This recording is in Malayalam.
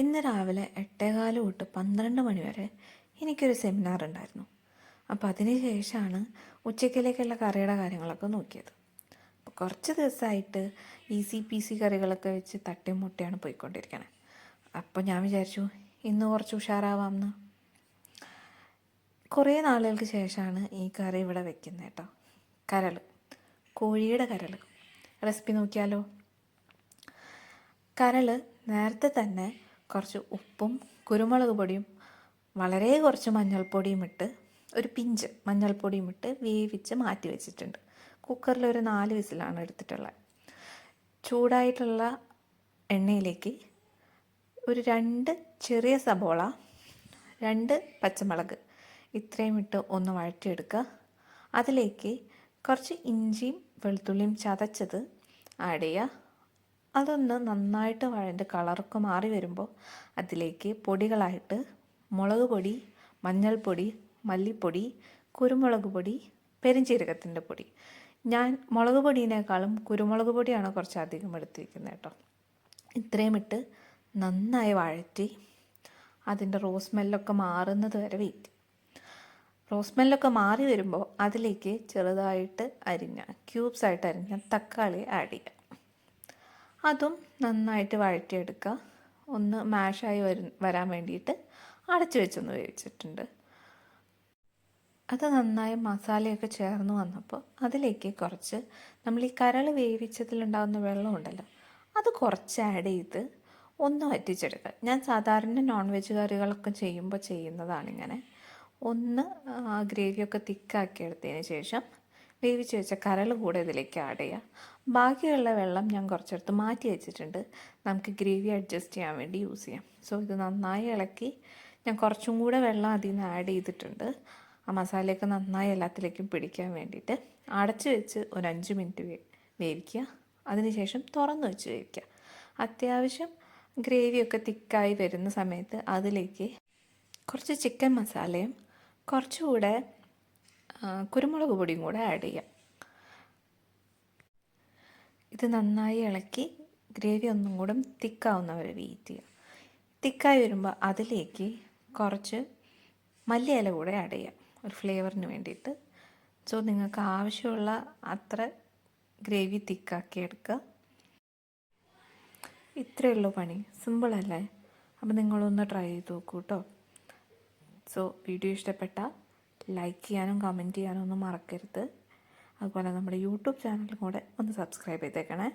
ഇന്ന് രാവിലെ എട്ടേകാൽ തൊട്ട് പന്ത്രണ്ട് മണി വരെ എനിക്കൊരു സെമിനാർ ഉണ്ടായിരുന്നു. അപ്പോൾ അതിന് ശേഷമാണ് ഉച്ചയ്ക്കിലേക്കുള്ള കറിയുടെ കാര്യങ്ങളൊക്കെ നോക്കിയത്. അപ്പോൾ കുറച്ച് ദിവസമായിട്ട് ഈസി പി സി കറികളൊക്കെ വെച്ച് തട്ടിയും മുട്ടിയാണ് പോയിക്കൊണ്ടിരിക്കണത് അപ്പോൾ ഞാൻ വിചാരിച്ചു ഇന്ന് കുറച്ച് ഉഷാറാവാമെന്ന്. കുറേ നാളുകൾക്ക് ശേഷമാണ് ഈ കറി ഇവിടെ വെക്കുന്നത് കേട്ടോ. കരൾ കോഴിയുടെ കരൾ റെസിപ്പി നോക്കിയാലോ? കരൾ നേരത്തെ തന്നെ കുറച്ച് ഉപ്പും കുരുമുളക് പൊടിയും വളരെ കുറച്ച് മഞ്ഞൾപ്പൊടിയും ഇട്ട് ഒരു പിഞ്ച് മഞ്ഞൾപ്പൊടിയും ഇട്ട് വേവിച്ച് മാറ്റി വെച്ചിട്ടുണ്ട്. കുക്കറിൽ ഒരു നാല് വിസിലാണ് എടുത്തിട്ടുള്ളത്. ചൂടായിട്ടുള്ള എണ്ണയിലേക്ക് ഒരു രണ്ട് ചെറിയ സബോള രണ്ട് പച്ചമുളക് ഇത്രയും ഇട്ട് ഒന്ന് വഴറ്റിയെടുക്കുക. അതിലേക്ക് കുറച്ച് ഇഞ്ചിയും വെളുത്തുള്ളിയും ചതച്ചത് ആഡ് ചെയ്യുക. അതൊന്ന് നന്നായിട്ട് വഴണ്ട് കളറൊക്കെ മാറി വരുമ്പോൾ അതിലേക്ക് പൊടികളായിട്ട് മുളക് പൊടി മഞ്ഞൾപ്പൊടി മല്ലിപ്പൊടി കുരുമുളക് പൊടി പെരിഞ്ചീരകത്തിന്റെ പൊടി. ഞാൻ മുളക് പൊടിയേക്കാളും കുരുമുളക് പൊടിയാണ് കുറച്ച് അധികം എടുത്തിരിക്കുന്നത് കേട്ടോ. ഇത്രയും ഇട്ട് നന്നായി വഴറ്റി അതിന്റെ റോസ് സ്മെല്ലൊക്കെ മാറുന്നത് വരെ വെയിറ്റ് റോസ് സ്മെല്ലൊക്കെ മാറി വരുമ്പോൾ അതിലേക്ക് ചെറുതായിട്ട് അരിഞ്ഞ ക്യൂബ്സ് ആയിട്ട് അരിഞ്ഞ തക്കാളി ആഡ് ചെയ്യുക അതും നന്നായിട്ട് വഴറ്റിയെടുക്കുക. ഒന്ന് മാഷായി വരു വരാൻ വേണ്ടിയിട്ട് അടച്ചു വെച്ചൊന്ന് വേവിച്ചിട്ടുണ്ട്. അത് നന്നായി മസാലയൊക്കെ ചേർന്ന് വന്നപ്പോൾ അതിലേക്ക് കുറച്ച് നമ്മൾ ഈ കരൾ വേവിച്ചതിലുണ്ടാകുന്ന വെള്ളമുണ്ടല്ലോ അത് കുറച്ച് ആഡ് ചെയ്ത് ഒന്ന് വറ്റിച്ചെടുക്കുക. ഞാൻ സാധാരണ നോൺ വെജ് കറികളൊക്കെ ചെയ്യുമ്പോൾ ചെയ്യുന്നതാണ് ഇങ്ങനെ. ഒന്ന് ഗ്രേവിയൊക്കെ തിക്കാക്കി എടുത്തതിന് ശേഷം വേവിച്ച് വെച്ച കരൾ കൂടെ ഇതിലേക്ക് ആഡ് ചെയ്യുക. ബാക്കിയുള്ള വെള്ളം ഞാൻ കുറച്ചെടുത്ത് മാറ്റി വെച്ചിട്ടുണ്ട്. നമുക്ക് ഗ്രേവി അഡ്ജസ്റ്റ് ചെയ്യാൻ വേണ്ടി യൂസ് ചെയ്യാം. സോ ഇത് നന്നായി ഇളക്കി ഞാൻ കുറച്ചും കൂടെ വെള്ളം അതിൽ നിന്ന് ആഡ് ചെയ്തിട്ടുണ്ട്. ആ മസാലയൊക്കെ നന്നായി എല്ലാത്തിലേക്കും പിടിക്കാൻ വേണ്ടിയിട്ട് അടച്ച് വെച്ച് ഒരു അഞ്ച് മിനിറ്റ് വേവിക്കുക. അതിനുശേഷം തുറന്ന് വെച്ച് വേവിക്കുക. അത്യാവശ്യം ഗ്രേവിയൊക്കെ തിക്കായി വരുന്ന സമയത്ത് അതിലേക്ക് കുറച്ച് ചിക്കൻ മസാലയും കുറച്ചുകൂടെ കുരുമുളക് പൊടിയും കൂടെ ആഡ് ചെയ്യാം. ഇത് നന്നായി ഇളക്കി ഗ്രേവി ഒന്നും കൂടെ തിക്കാവുന്നവരെ വെയിറ്റ് ചെയ്യുക. തിക്കായി വരുമ്പോൾ അതിലേക്ക് കുറച്ച് മല്ലിയില കൂടെ ആഡ് ചെയ്യാം. ഒരു ഫ്ലേവറിന് വേണ്ടിയിട്ട്. സോ നിങ്ങൾക്ക് ആവശ്യമുള്ള അത്ര ഗ്രേവി തിക്കാക്കി എടുക്കുക. ഇത്രയേ ഉള്ളൂ പണി. സിമ്പിളല്ലേ അപ്പോൾ നിങ്ങളൊന്ന് ട്രൈ ചെയ്ത് നോക്കൂ കേട്ടോ സോ വീഡിയോ ഇഷ്ടപ്പെട്ടാൽ ലൈക്ക് ചെയ്യാനും കമന്റ് ചെയ്യാനും ഒന്നും മറക്കരുത്. അതുപോലെ നമ്മുടെ യൂട്യൂബ് ചാനലും കൂടെ ഒന്ന് സബ്സ്ക്രൈബ് ചെയ്തേക്കണേ.